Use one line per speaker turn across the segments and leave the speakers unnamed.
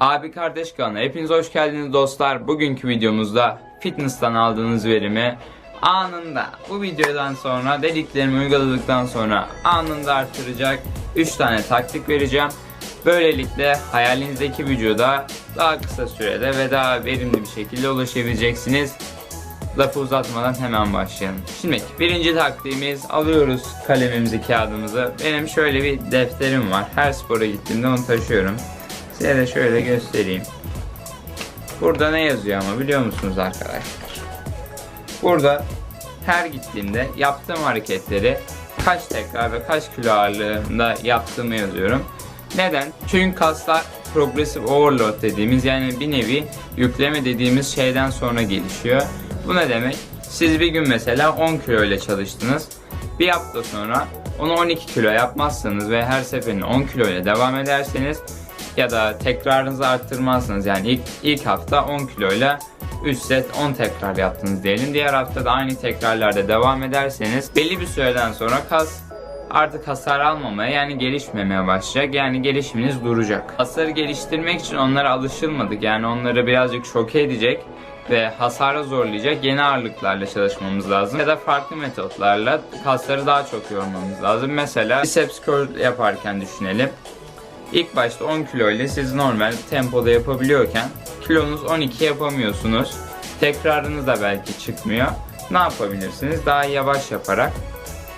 Abi kardeş kanalına hepiniz hoş geldiniz dostlar. Bugünkü videomuzda fitness'tan aldığınız verimi anında bu videodan sonra dediklerimi uyguladıktan sonra anında artıracak 3 tane taktik vereceğim. Böylelikle hayalinizdeki vücuda daha kısa sürede ve daha verimli bir şekilde ulaşabileceksiniz. Lafı uzatmadan hemen başlayalım. Şimdi birinci taktiğimiz alıyoruz kalemimizi kağıdımızı. Benim şöyle bir defterim var. Her spora gittiğimde onu taşıyorum. Size de şöyle göstereyim. Burada ne yazıyor ama biliyor musunuz arkadaşlar? Burada her gittiğimde yaptığım hareketleri kaç tekrar ve kaç kilo ağırlığında yaptığımı yazıyorum. Neden? Çünkü kaslar progressive overload dediğimiz yani bir nevi yükleme dediğimiz şeyden sonra gelişiyor. Bu ne demek? Siz bir gün mesela 10 kilo ile çalıştınız. Bir hafta sonra onu 12 kilo yapmazsanız ve her seferinde 10 kilo ile devam ederseniz ya da tekrarınızı arttırmazsınız yani ilk, ilk hafta 10 kiloyla 3 set 10 tekrar yaptınız diyelim. Diğer hafta da aynı tekrarlarda devam ederseniz belli bir süreden sonra kas artık hasar almamaya yani gelişmemeye başlayacak. Yani gelişiminiz duracak. Hasarı geliştirmek için onlara alışılmadık. Yani onları birazcık şoke edecek ve hasara zorlayacak yeni ağırlıklarla çalışmamız lazım. Ya da farklı metotlarla kasları daha çok yormamız lazım. Mesela biceps curl yaparken düşünelim. İlk başta 10 kilo ile siz normal tempoda yapabiliyorken kilonuz 12 yapamıyorsunuz. Tekrarınız da belki çıkmıyor. Ne yapabilirsiniz? Daha yavaş yaparak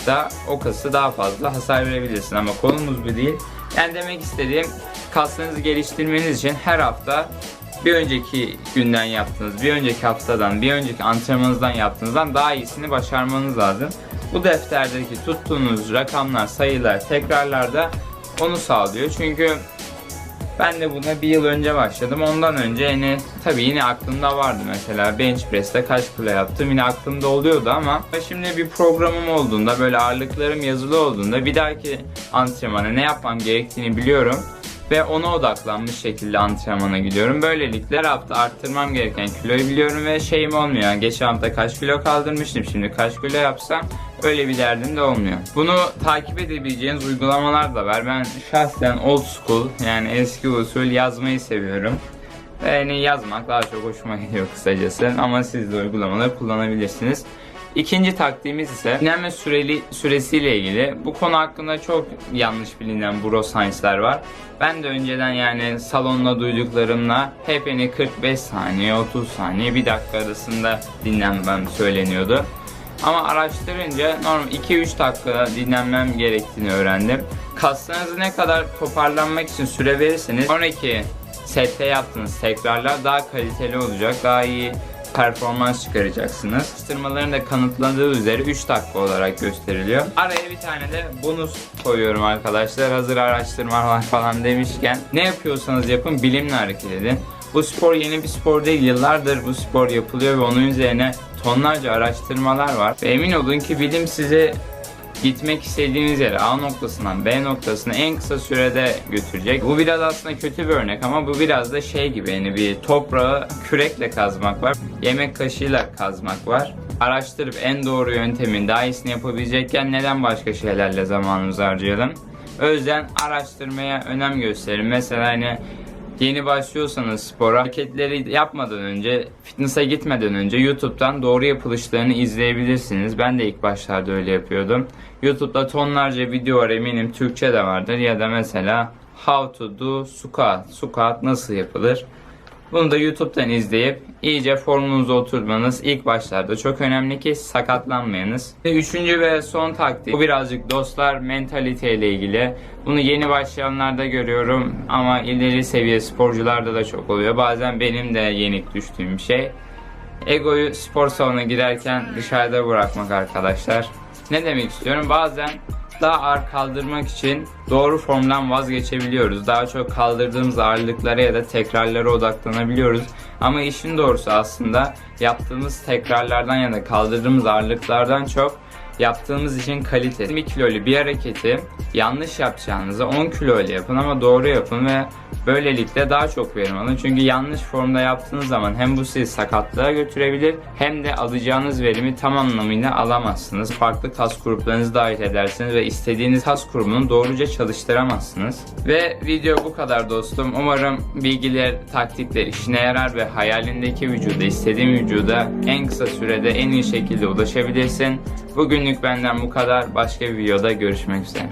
da o kası daha fazla hasar verebilirsin ama konumuz bu değil. Yani demek istediğim kaslarınızı geliştirmeniz için her hafta bir önceki günden yaptığınız, bir önceki haftadan, bir önceki antrenmanınızdan yaptığınızdan daha iyisini başarmanız lazım. Bu defterdeki tuttuğunuz rakamlar, sayılar, tekrarlarda onu sağlıyor. Çünkü ben de buna bir yıl önce başladım. Ondan önce yine tabii yine aklımda vardı mesela bench press'te kaç kilo yaptım yine aklımda oluyordu ama şimdi bir programım olduğunda böyle ağırlıklarım yazılı olduğunda bir dahaki antrenmana ne yapmam gerektiğini biliyorum ve ona odaklanmış şekilde antrenmana gidiyorum. Böylelikle her hafta arttırmam gereken kiloyu biliyorum ve şeyim olmuyor. Geçen hafta kaç kilo kaldırmıştım şimdi kaç kilo yapsam öyle bir derdim de olmuyor. Bunu takip edebileceğiniz uygulamalar da var. Ben şahsen old school yani eski usul yazmayı seviyorum. Yani yazmak daha çok hoşuma gidiyor kısacası. Ama siz de uygulamaları kullanabilirsiniz. İkinci taktiğimiz ise dinlenme süreli, süresiyle ilgili. Bu konu hakkında çok yanlış bilinen bro science'lar var. Ben de önceden yani salonda duyduklarımla hep hani 45 saniye, 30 saniye, 1 dakika arasında dinlenmem söyleniyordu. Ama araştırınca normal 2-3 dakika dinlenmem gerektiğini öğrendim. Kaslarınızı ne kadar toparlanmak için süre verirseniz sonraki sette yaptığınız tekrarlar daha kaliteli olacak, daha iyi performans çıkaracaksınız. Araştırmaların da kanıtladığı üzere 3 dakika olarak gösteriliyor. Araya bir tane de bonus koyuyorum arkadaşlar. Hazır araştırmalar falan demişken ne yapıyorsanız yapın bilimle hareket edin. Bu spor yeni bir spor değil. Yıllardır bu spor yapılıyor ve onun üzerine tonlarca araştırmalar var. Ve emin olun ki bilim sizi gitmek istediğiniz yere A noktasından B noktasına en kısa sürede götürecek. Bu biraz aslında kötü bir örnek ama bu biraz da şey gibi yani bir toprağı kürekle kazmak var. Yemek kaşığıyla kazmak var. Araştırıp en doğru yöntemin daha iyisini yapabilecekken neden başka şeylerle zamanımızı harcayalım? O yüzden araştırmaya önem gösterin. Mesela hani Yeni başlıyorsanız spora hareketleri yapmadan önce, fitness'a gitmeden önce YouTube'dan doğru yapılışlarını izleyebilirsiniz. Ben de ilk başlarda öyle yapıyordum. YouTube'da tonlarca video var eminim Türkçe de vardır ya da mesela How to do squat, squat nasıl yapılır? Bunu da YouTube'dan izleyip iyice formunuzu oturtmanız ilk başlarda çok önemli ki sakatlanmayınız. Ve Üçüncü ve son taktik. Bu birazcık dostlar mentaliteyle ilgili. Bunu yeni başlayanlarda görüyorum ama ileri seviye sporcularda da çok oluyor. Bazen benim de yenik düştüğüm şey. Egoyu spor salonuna giderken dışarıda bırakmak arkadaşlar. Ne demek istiyorum? Bazen daha ağır kaldırmak için doğru formdan vazgeçebiliyoruz. Daha çok kaldırdığımız ağırlıklara ya da tekrarlara odaklanabiliyoruz. Ama işin doğrusu aslında yaptığımız tekrarlardan ya da kaldırdığımız ağırlıklardan çok yaptığımız için kalite. 20 kilolu bir hareketi yanlış yapacağınızı 10 kilo ile yapın ama doğru yapın ve böylelikle daha çok verim alın. Çünkü yanlış formda yaptığınız zaman hem bu sizi sakatlığa götürebilir hem de alacağınız verimi tam anlamıyla alamazsınız. Farklı kas gruplarınızı dahil edersiniz ve istediğiniz kas grubunu doğruca çalıştıramazsınız. Ve video bu kadar dostum. Umarım bilgiler, taktikler işine yarar ve hayalindeki vücuda, istediğin vücuda en kısa sürede en iyi şekilde ulaşabilirsin. Bugünlük benden bu kadar. Başka bir videoda görüşmek üzere.